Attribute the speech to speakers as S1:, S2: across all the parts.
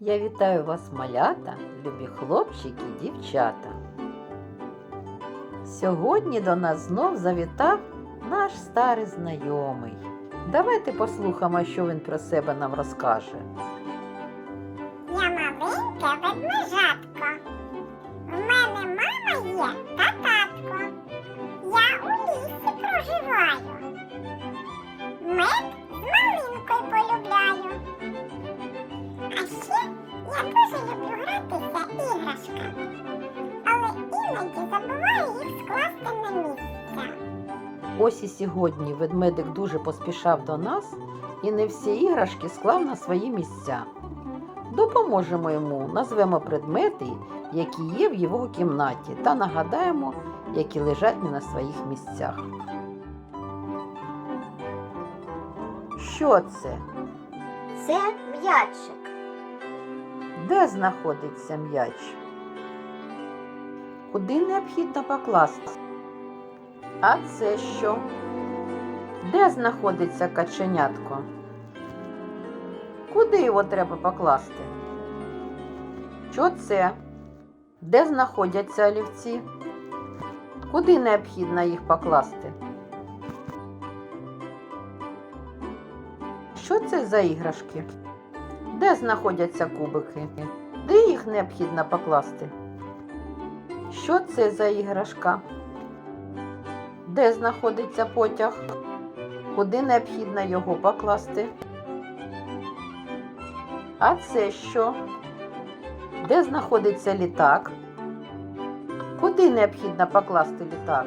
S1: Я вітаю вас, малята, любі хлопчики і дівчата. Сьогодні до нас знов завітав наш старий знайомий. Давайте послухаємо, що він про себе нам розкаже.
S2: Я маленька ведмежатка. У мене мама є
S1: Ось і сьогодні ведмедик дуже поспішав до нас і не всі іграшки склав на свої місця. Допоможемо йому, назвемо предмети, які є в його кімнаті, та нагадаємо, які лежать не на своїх місцях. Що це?
S2: Це м'ячик.
S1: Де знаходиться м'яч? Куди необхідно покласти? А це що? Де знаходиться каченятко? Куди його треба покласти? Що це? Де знаходяться олівці? Куди необхідно їх покласти? Що це за іграшки? Де знаходяться кубики? Де їх необхідно покласти? Що це за іграшка? Де знаходиться потяг? Куди необхідно його покласти? А це що? Де знаходиться літак? Куди необхідно покласти літак?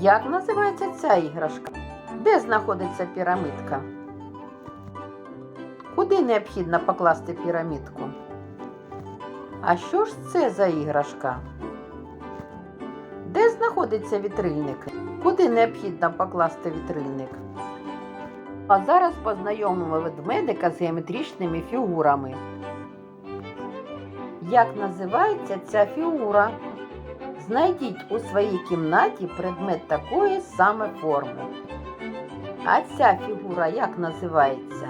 S1: Як називається ця іграшка? Де знаходиться пірамидка? Куди необхідно покласти пірамідку? А що ж це за іграшка? Знаходиться вітрильник? Куди необхідно покласти вітрильник? А зараз познайомимо ведмедика з геометричними фігурами. Як називається ця фігура? Знайдіть у своїй кімнаті предмет такої саме форми. А ця фігура як називається?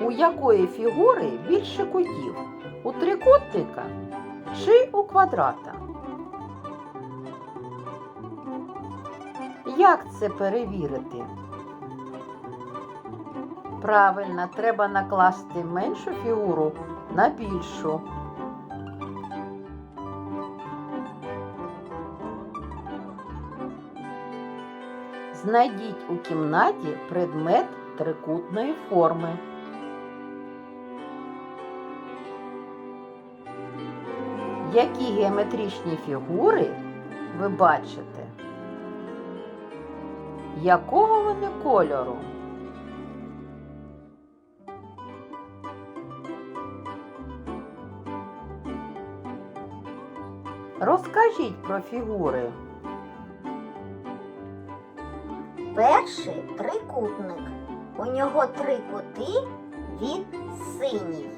S1: У якої фігури більше кутів? У трикутника чи у квадрата? Як це перевірити? Правильно, треба накласти меншу фігуру на більшу. Знайдіть у кімнаті предмет трикутної форми. Які геометричні фігури ви бачите? Якого вони кольору? Розкажіть про фігури.
S3: Перший трикутник. У нього три кути, він синій.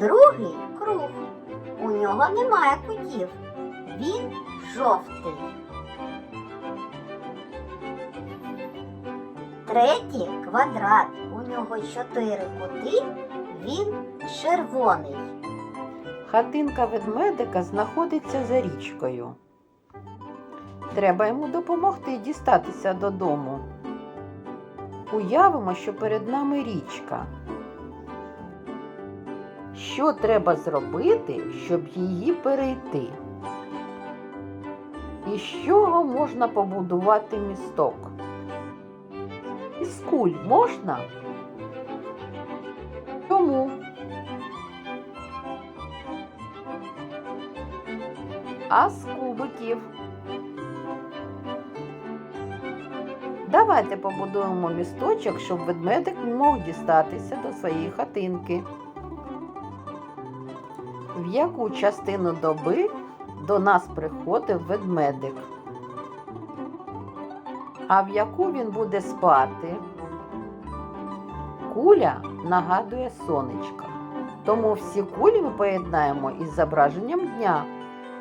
S3: Другий круг. У нього немає кутів. Він жовтий. Третій квадрат. У нього чотири кути. Він червоний.
S1: Хатинка ведмедика знаходиться за річкою. Треба йому допомогти дістатися додому. Уявимо, що перед нами річка. Що треба зробити, щоб її перейти? Із чого можна побудувати місток? Із куль можна? Чому? А з кубиків? Давайте побудуємо місточок, щоб ведмедик мог дістатися до своєї хатинки. В яку частину доби до нас приходив ведмедик. А в яку він буде спати? Куля нагадує сонечко. Тому всі кулі ми поєднаємо із зображенням дня,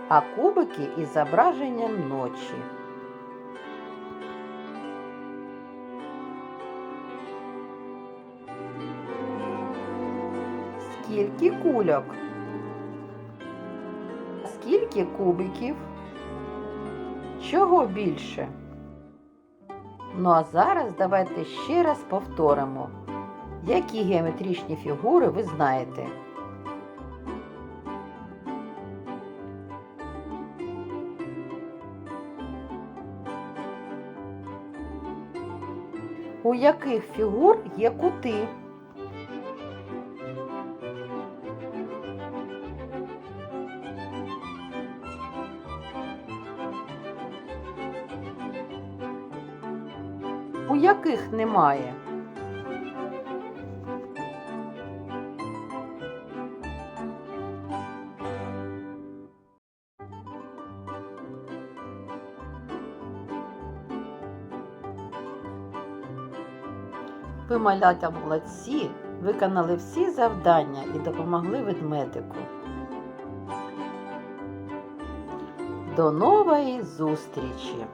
S1: а кубики із зображенням ночі. Скільки кульок? Скільки кубиків? Чого більше? Ну а зараз давайте ще раз повторимо, які геометричні фігури ви знаєте. У яких фігур є кути? У яких немає? Ви малята молодці, виконали всі завдання і допомогли ведмедику. До нової зустрічі!